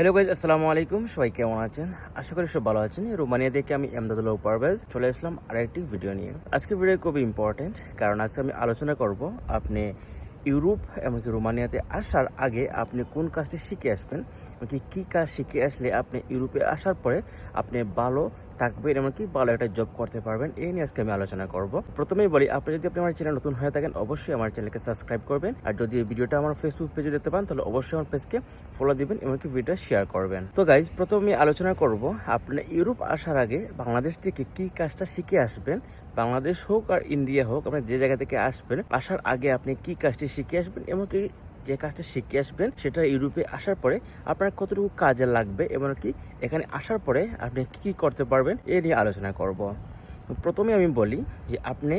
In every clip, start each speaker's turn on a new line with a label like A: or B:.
A: Hello guys আসসালামু আলাইকুম। সবাই কেমন আছেন? আশা করি সব ভালো আছেন। রোমানিয়া থেকে আমি এমদাদুল্লাহ পারভেজ চলে আসলাম আরেকটি ভিডিও নিয়ে। আজকে ভিডিও খুবই ইম্পর্টেন্ট কারণ আজকে আমি আলোচনা করব আপনি ইউরোপ, এমনকি রোমানিয়াতে আসার আগে আপনি কোন কাজটি শিখে আসবেন এমনকি কী কাজ শিখে আসলে আপনি ইউরোপে আসার পরে আপনি ভালো থাকবেন, এমনকি ভালো একটা জব করতে পারবেন এই নিয়ে আজকে আমি আলোচনা করব। প্রথমেই বলি, আপনি যদি আপনি আমার চ্যানেল নতুন হয়ে থাকেন, অবশ্যই আমার চ্যানেলকে সাবস্ক্রাইব করবেন, আর যদি এই ভিডিওটা আমার ফেসবুক পেজে দেখতে পান, তাহলে অবশ্যই আমার পেজকে ফলো দিবেন, এমনকি ভিডিও শেয়ার করবেন। তো গাইজ প্রথমে আলোচনা করব, আপনি ইউরোপ আসার আগে বাংলাদেশ থেকে কি কাজটা শিখে আসবেন? বাংলাদেশ হোক আর ইন্ডিয়া হোক, আপনি যে জায়গা থেকে আসবেন, আসার আগে আপনি কি কাজটি শিখে আসবেন, এমনকি যে কাজটা শিখে আসবেন সেটা ইউরোপে আসার পরে আপনার কতটুকু কাজে লাগবে এবং কি এখানে আসার পরে আপনি কি কি করতে পারবেন এ নিয়ে আলোচনা করব। প্রথমে আমি বলি যে আপনি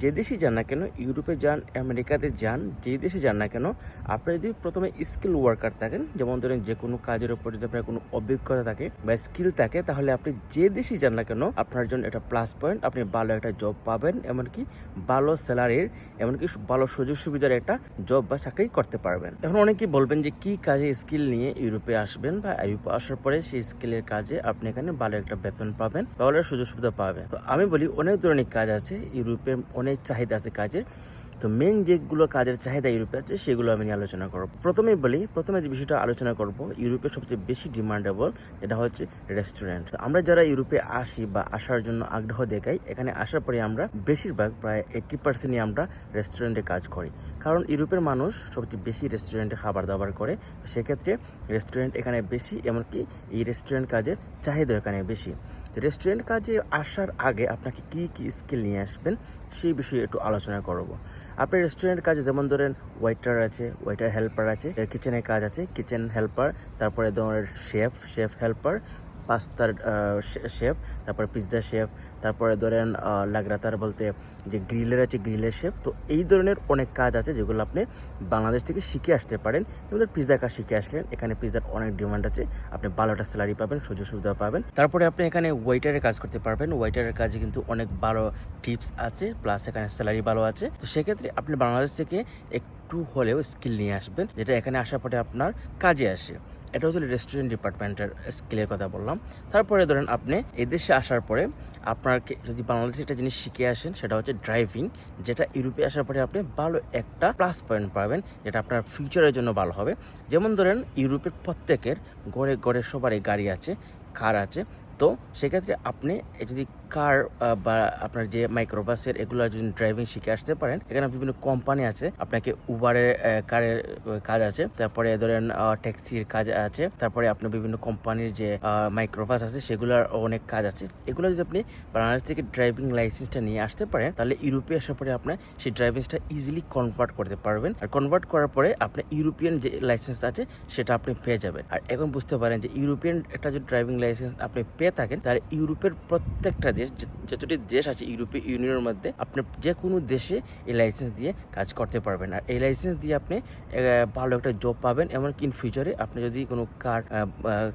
A: যে দেশে যান না কেন, ইউরোপে যান, আমেরিকাতে যান, যে দেশে যান না কেন আপনি যদি প্রথমে স্কিল ওয়ার্কার থাকেন, যেমন ধরেন যে কোনো কাজের উপর যদি আপনার কোনো অভিজ্ঞতা থাকে বা স্কিল থাকে, তাহলে আপনি যে দেশে যান না কেন, আপনার জন্য এটা প্লাস পয়েন্ট আপনি ভালো একটা জব পাবেন, এমনকি ভালো স্যালারির এমনকি ভালো সুযোগ সুবিধার একটা জব বা চাকরি করতে পারবেন। এখন অনেকেই বলবেন যে, কি কাজে স্কিল নিয়ে ইউরোপে আসবেন বা ইউরোপে আসার পরে সেই স্কিলের কাজে আপনি এখানে ভালো একটা বেতন পাবেন বা ভালো সুযোগ সুবিধা পাবেন? তো আমি বলি, অনেক ধরনের কাজ আছে ইউরোপে অনেক চাহিদা আছে কাজের। তো মেন যেগুলো কাজের চাহিদা ইউরোপে আছে, সেগুলো আমি নিয়ে আলোচনা করব। প্রথমেই বলি, প্রথমে যে বিষয়টা আলোচনা করব ইউরোপে সবচেয়ে বেশি ডিমান্ডেবল এটা হচ্ছে রেস্টুরেন্ট আমরা যারা ইউরোপে আসি বা আসার জন্য আগ্রহ দেখাই, এখানে আসার পরে আমরা বেশিরভাগ প্রায় এইট্টি পার্সেন্টই আমরা রেস্টুরেন্টে কাজ করি। কারণ ইউরোপের মানুষ সবচেয়ে বেশি রেস্টুরেন্টে খাবার দাবার করে সেক্ষেত্রে রেস্টুরেন্ট এখানে বেশি, এমনকি এই রেস্টুরেন্ট কাজের চাহিদা এখানে বেশি। রেস্টুরেন্ট কাজে আসার আগে আপনাকে কি কি স্কিল নিয়ে আসবেন, সেই বিষয়ে একটু আলোচনা করব। আপনি রেস্টুরেন্ট কাজে যেমন ধরেন ওয়েটার আছে ওয়েটার হেল্পার আছে কিচেনের কাজ আছে কিচেন হেল্পার তারপরে ধরেন শেফ শেফ হেল্পার পাস্তার শেফ তারপরে পিৎজা শেফ তারপরে ধরেন লাগ্রাতার বলতে যে গ্রিলের আছে গ্রিলের শেপ, তো এই ধরনের অনেক কাজ আছে যেগুলো আপনি বাংলাদেশ থেকে শিখে আসতে পারেন। যেমন পিৎজা কাজ শিখে আসলেন, এখানে পিৎজার অনেক ডিমান্ড আছে, আপনি ভালো একটা স্যালারি পাবেন, সুযোগ সুবিধা পাবেন। তারপরে আপনি এখানে ওয়েটারের কাজ করতে পারবেন, ওয়েটারের কাজে কিন্তু অনেক ভালো টিপস আছে, প্লাস এখানে স্যালারি ভালো আছে। তো সেক্ষেত্রে আপনি বাংলাদেশ থেকে একটু হলেও স্কিল নিয়ে আসবেন, যেটা এখানে আসার পরে আপনার কাজে আসে। এটা হচ্ছে রেস্টুরেন্ট ডিপার্টমেন্টের স্কিলের কথা বললাম। তারপরে ধরেন আপনি এদেশে আসার পরে আপনার যদি বাংলাদেশে একটা জিনিস শিখে আসেন, সেটা হচ্ছে ড্রাইভিং, যেটা ইউরোপে আসার পরে আপনি ভালো একটা প্লাস পয়েন্ট পাবেন, যেটা আপনার ফিউচারের জন্য ভালো হবে। যেমন ধরেন ইউরোপের প্রত্যেকের ঘরে ঘরে সবারই গাড়ি আছে, কার আছে। তো সেক্ষেত্রে আপনি যদি কার বা আপনার যে মাইক্রোবাসের এগুলো যদি ড্রাইভিং শিখে আসতে পারেন, এখানে বিভিন্ন কোম্পানি আছে। আপনাকে উবারের কারের কাজ আছে। তারপরে ধরেন ট্যাক্সির কাজ আছে। তারপরে আপনার বিভিন্ন কোম্পানির যে মাইক্রোবাস আছে, সেগুলোর অনেক কাজ আছে। এগুলো যদি আপনি বাংলাদেশ থেকে ড্রাইভিং লাইসেন্সটা নিয়ে আসতে পারেন, তাহলে ইউরোপে আসার পরে আপনার সেই ড্রাইভিংসটা ইজিলি কনভার্ট করতে পারবেন। আর কনভার্ট করার পরে আপনার ইউরোপিয়ান যে লাইসেন্স আছে, সেটা আপনি পেয়ে যাবেন। আর এখন বুঝতে পারেন যে ইউরোপিয়ান একটা যে ড্রাইভিং লাইসেন্স আপনি পেয়ে থাকেন, তাহলে ইউরোপের প্রত্যেকটা দেশ যতটি দেশ আছে ইউরোপীয় ইউনিয়নের মধ্যে, আপনি যে কোনো দেশে এই লাইসেন্স দিয়ে কাজ করতে পারবেন। আর এই লাইসেন্স দিয়ে আপনি ভালো একটা জব পাবেন। এমনকি ইন ফিউচারে আপনি যদি কোনো কার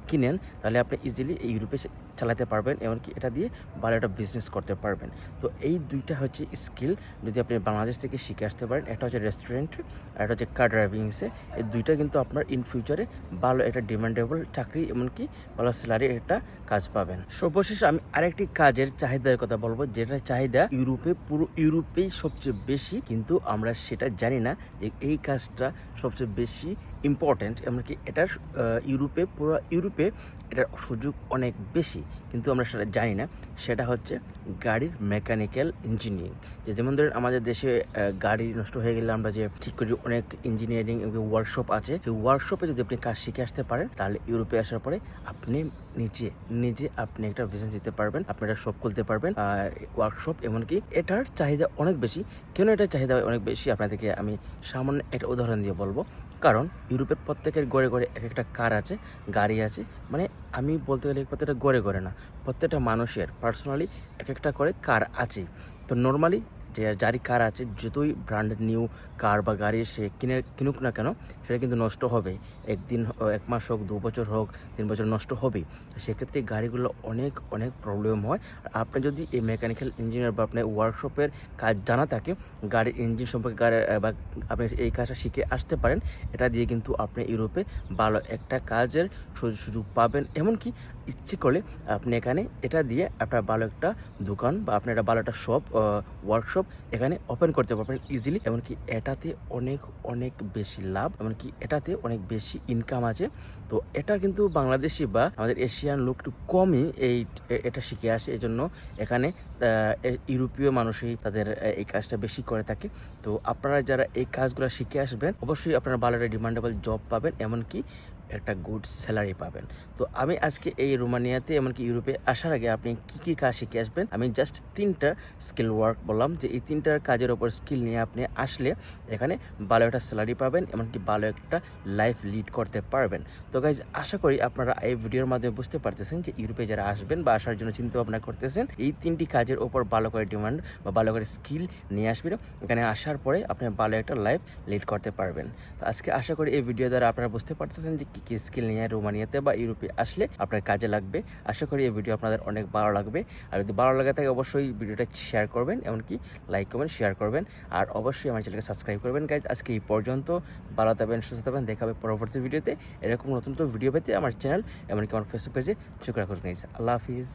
A: কিনেন, তাহলে আপনি ইজিলি ইউরোপে চালাতে পারবেন এমনকি এটা দিয়ে ভালো একটা বিজনেস করতে পারবেন। তো এই দুইটা হচ্ছে স্কিল যদি আপনি বাংলাদেশ থেকে শিখে আসতে পারেন, একটা হচ্ছে রেস্টুরেন্ট আর একটা হচ্ছে কার ড্রাইভিংসে এই দুইটা কিন্তু আপনার ইন ফিউচারে ভালো একটা ডিমান্ডেবল চাকরি এমনকি ভালো স্যালারি একটা কাজ পাবেন। সর্বশেষে আমি আরেকটি কাজের চাহিদার কথা বলব, যেটা চাহিদা ইউরোপে, পুরো ইউরোপেই সবচেয়ে বেশি, কিন্তু আমরা সেটা জানি না যে এই কাজটা সবচেয়ে বেশি ইম্পর্ট্যান্ট এমনকি এটার ইউরোপে, পুরো ইউরোপে এটার সুযোগ অনেক বেশি। কিন্তু আমরা সেটা জানি না। সেটা হচ্ছে গাড়ির মেকানিক্যাল ইঞ্জিনিয়ারিং যে যেমন ধরেন আমাদের দেশে গাড়ি নষ্ট হয়ে গেলে আমরা যে ঠিক করি, অনেক ইঞ্জিনিয়ারিং ওয়ার্কশপ আছে। সেই ওয়ার্কশপে যদি আপনি কাজ শিখে আসতে পারেন, তাহলে ইউরোপে আসার পরে আপনি নিজে নিজে আপনি একটা বিজনেস দিতে পারবেন। আপনি একটা শপ খুলতে পারবেন। ওয়ার্কশপ এমনকি এটার চাহিদা অনেক বেশি। কেন এটার চাহিদা অনেক বেশি? আপনাদেরকে আমি সামান্য একটা উদাহরণ দিয়ে বলব। কারণ ইউরোপের প্রত্যেকের গড়ে গড়ে এক একটা কার আছে, গাড়ি আছে। মানে আমি বলতে গেলে প্রত্যেকটা গড়ে গড়ে। না। প্রত্যেকটা মানুষের পার্সোনালি এক একটা করে কার আছে তো নর্মালি যে যারই কার আছে, যতই ব্র্যান্ড নিউ কার বা গাড়ি সে কিনে, কিনুক না কেন, সেটা কিন্তু নষ্ট হবে একদিন এক মাস হোক, দু বছর হোক, তিন বছর নষ্ট হবেই। তো সেক্ষেত্রে গাড়িগুলো অনেক অনেক প্রবলেম হয়। আর আপনি যদি এই মেকানিক্যাল ইঞ্জিনিয়ার বা আপনার ওয়ার্কশপের কাজ জানা থাকে, গাড়ির ইঞ্জিন সম্পর্কে গাড়ি বা আপনি এই কাজটা শিখে আসতে পারেন, এটা দিয়ে কিন্তু আপনি ইউরোপে ভালো একটা কাজের সুযোগ পাবেন। এমনকি ইচ্ছে করলে আপনি এখানে এটা দিয়ে আপনার ভালো একটা দোকান বা আপনার একটা ভালো একটা শপ ওয়ার্কশপ এখানে ওপেন করতে পারবেন ইজিলি এমনকি এটাতে অনেক অনেক বেশি লাভ, এমনকি এটাতে অনেক বেশি ইনকাম আছে। তো এটা কিন্তু বাংলাদেশি বা আমাদের এশিয়ান লোক একটু কমই এই, এটা শিখে আসে। এই জন্য এখানে ইউরোপীয় মানুষই তাদের এই কাজটা বেশি করে থাকে। তো আপনারা যারা এই কাজগুলো শিখে আসবেন, অবশ্যই আপনারা ভালো একটা ডিমান্ডেবল জব পাবেন। এমনকি একটা গুড স্যালারি পাবেন। তো আমি আজকে এই রোমানিয়াতে এমনকি ইউরোপে আসার আগে আপনি কি কি কাজ শিখে আসবেন, আমি জাস্ট তিনটা স্কিল ওয়ার্ক বললাম যে এই তিনটার কাজের ওপর স্কিল নিয়ে আপনি আসলে এখানে ভালো একটা স্যালারি পাবেন, এমনকি ভালো একটা লাইফ লিড করতে পারবেন। তো গাইজ আশা করি আপনারা এই ভিডিওর মাধ্যমে বুঝতে পারতেছেন যে ইউরোপে যারা আসবেন বা আসার জন্য চিন্তা ভাবনা করতেছেন, এই তিনটি কাজের ওপর ভালো করে ডিমান্ড বা ভালো করে স্কিল নিয়ে আসবেন। এখানে আসার পরে আপনি ভালো একটা লাইফ লিড করতে পারবেন। তো আজকে আশা করি এই ভিডিও দ্বারা আপনারা বুঝতে পারতেছেন যে কী কী স্কিল নিয়ে রোমানিয়াতে বা ইউরোপে আসলে আপনার কাজে লাগবে? আশা করি এই ভিডিও আপনাদের অনেক ভালো লাগবে। আর যদি ভালো লাগে থাকে অবশ্যই ভিডিওটা শেয়ার করবেন, এমনকি লাইক করবেন শেয়ার করবেন। আর অবশ্যই আমার চ্যানেলকে সাবস্ক্রাইব করবেন। গাইজ আজকে এই পর্যন্ত। ভালো থাকবেন, সুস্থ থাকবেন। দেখা হবে পরবর্তী ভিডিওতে এরকম নতুন নতুন ভিডিও পেতে আমার চ্যানেল এমনকি আমার ফেসবুক পেজে চোখ রাখুন গাইজ আল্লাহ হাফিজ।